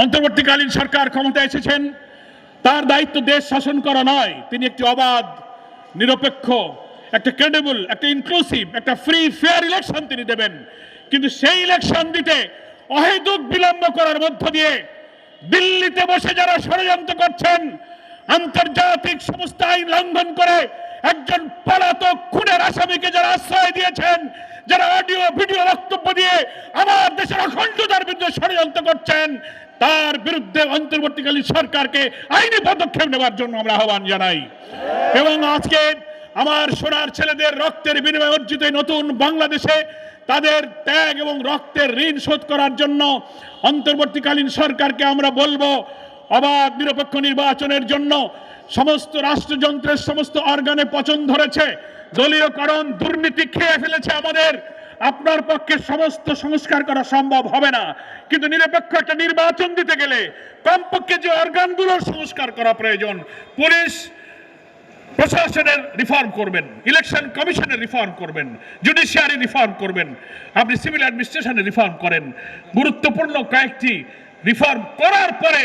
অন্তর্বর্তীকালীন সরকার ক্ষমতা এসেছেন, তার দায়িত্ব দেশ শাসন করা নয়। তিনি একটি অবাধ, নিরপেক্ষ, একটা ক্রেডিবল একটা ইনক্লুসিভ একটা ফ্রি ফেয়ার ইলেকশন তিনি দেবেন। কিন্তু সেই ইলেকশন দিতে অহেতুক বিলম্ব করার মধ্য দিয়ে দিল্লিতে বসে যারা ষড়যন্ত্র করছেন, আন্তর্জাতিক সমস্ত আইন লঙ্ঘন করে একজন পলাতক খুনের আসামিকে যারা আশ্রয় দিয়েছেন, যারা অডিও ভিডিও বক্তব্য দিয়ে আমার দেশের অখণ্ডতার বিরুদ্ধে ষড়যন্ত্র করছেন তার বিরুদ্ধে অন্তর্বর্তীকালীন সরকারকে আইনি পদক্ষেপ নেওয়ার জন্য আমরা আহ্বান জানাই। এবং আজকে আমার সোনার ছেলেদের রক্তের বিনিময়ে অর্জিত নতুন বাংলাদেশে তাদের ত্যাগ এবং রক্তের ঋণ শোধ করার জন্য অন্তর্বর্তীকালীন সরকারকে আমরা বলব, অবাধ নিরপেক্ষ নির্বাচনের জন্য সমস্ত রাষ্ট্রযন্ত্রের সমস্ত অর্গানে পচন ধরেছে, দলীয়করণ দুর্নীতি খেয়ে ফেলেছে আমাদের। আপনার পক্ষে সমস্ত সংস্কার করা সম্ভব হবে না। কিন্তু নিরপেক্ষ একটা নির্বাচন দিতে গেলে কমপক্ষে যে অর্গানগুলোর সংস্কার করা প্রয়োজন, পুলিশ প্রশাসনের রিফর্ম করবেন ইলেকশন কমিশনের রিফর্ম করবেন জুডিশিয়ারি রিফর্ম করবেন, আপনি সিভিল অ্যাডমিনিস্ট্রেশনের রিফর্ম করেন। গুরুত্বপূর্ণ কয়েকটি রিফর্ম করার পরে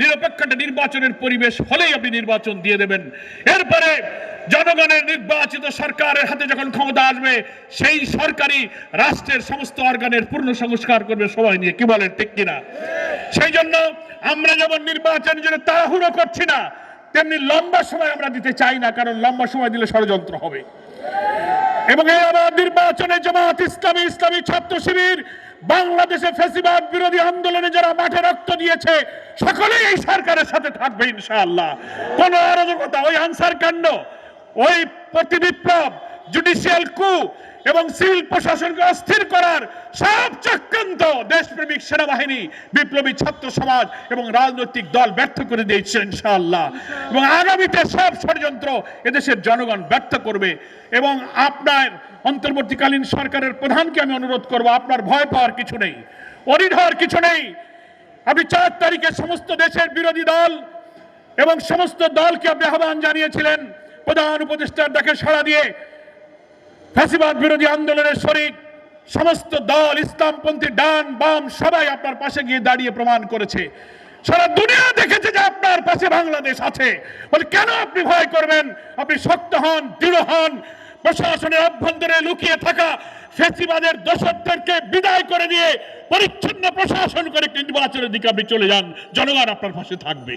নিরপেক্ষ নির্বাচনের পরিবেশ হলেই আপনি নির্বাচন দিয়ে দেবেন। এরপরে জনগণের নির্বাচিত সরকারের হাতে যখন ক্ষমতা আসবে, সেই সরকারি রাষ্ট্রের সমস্ত অর্গানের পূর্ণ সংস্কার করবে সবাই নিয়ে। কি বলেন, ঠিক কিনা? সেই জন্য আমরা যেমন নির্বাচনের জন্য তাড়াহুড়ো করছি না, তেমনি লম্বা সময় আমরা দিতে চাই না, কারণ লম্বা সময় দিলে ষড়যন্ত্র হবে। এবং এই আবার নির্বাচনে জামাত ইসলামী ইসলামী ছাত্র শিবির, বাংলাদেশে ফেসিবাদ বিরোধী আন্দোলনে যারা মাঠে রক্ত দিয়েছে, সকলেই এই সরকারের সাথে থাকবে ইনশাআল্লাহ। কোন অরাজকতা, ওই আনসার কাণ্ড ওই প্রতিবিপ্লব জুডিশিয়াল কু এবং সিভিল প্রশাসনকে অস্থির করার সব চক্রান্ত দেশপ্রেমিক সেনাবাহিনী, বিপ্লবী ছাত্র সমাজ এবং রাজনৈতিক দল ব্যর্থ করে দিয়েছে ইনশাআল্লাহ। এবং আগামীতে সব ষড়যন্ত্র এদেশের জনগণ ব্যর্থ করবে এবং আপনার অন্তর্বর্তীকালীন সরকারের প্রধানকে আমি অনুরোধ করব, আপনার ভয় পাওয়ার কিছু নেই অরিড কিছু নেই। আপনি চার তারিখে সমস্ত দেশের বিরোধী দল এবং সমস্ত দলকে আপনি আহ্বান জানিয়েছিলেন প্রধান উপদেষ্টার ডাকে সাড়া দিয়ে ফ্যাসিবাদ বিরোধী আন্দোলনের শরিক সমস্ত দল, ইসলামপন্থী ডান বাম সবাই আপনার পাশে গিয়ে দাঁড়িয়ে প্রমাণ করেছে। সারা দুনিয়া দেখেছে যে আপনার পাশে বাংলাদেশ আছে। বলে, কেন আপনি ভয় করবেন? আপনি শক্ত হন, দৃঢ় হন। প্রশাসনের অভ্যন্তরে লুকিয়ে থাকা ফেসিবাদের দোষকদেরকে বিদায় করে দিয়ে পরিচ্ছন্ন প্রশাসন করে নির্বাচনের দিকে আপনি চলে যান। জনগণ আপনার পাশে থাকবে।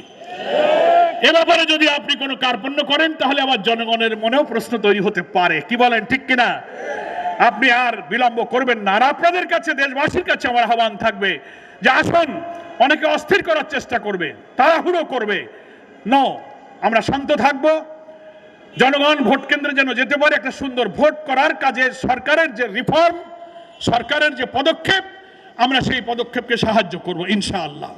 এ ব্যাপারে যদি আপনি কোনো কার্পণ্য করেন, তাহলে আবার জনগণের মনেও প্রশ্ন তৈরি হতে পারে। কি বলেন, ঠিক কিনা? আপনি আর বিলম্ব করবেন না। আর আপনাদের কাছে, দেশবাসীর কাছে আমার আহ্বান থাকবে যে আসুন, অনেকে অস্থির করার চেষ্টা করবে, তাড়াহুড়ো করবে। ন আমরা শান্ত থাকব। জনগণ ভোট কেন্দ্রে যেন যেতে পারে, একটা সুন্দর ভোট করার কাজে সরকারের যে রিফর্ম, সরকারের যে পদক্ষেপ, আমরা সেই পদক্ষেপকে সাহায্য করব, ইনশাআল্লাহ।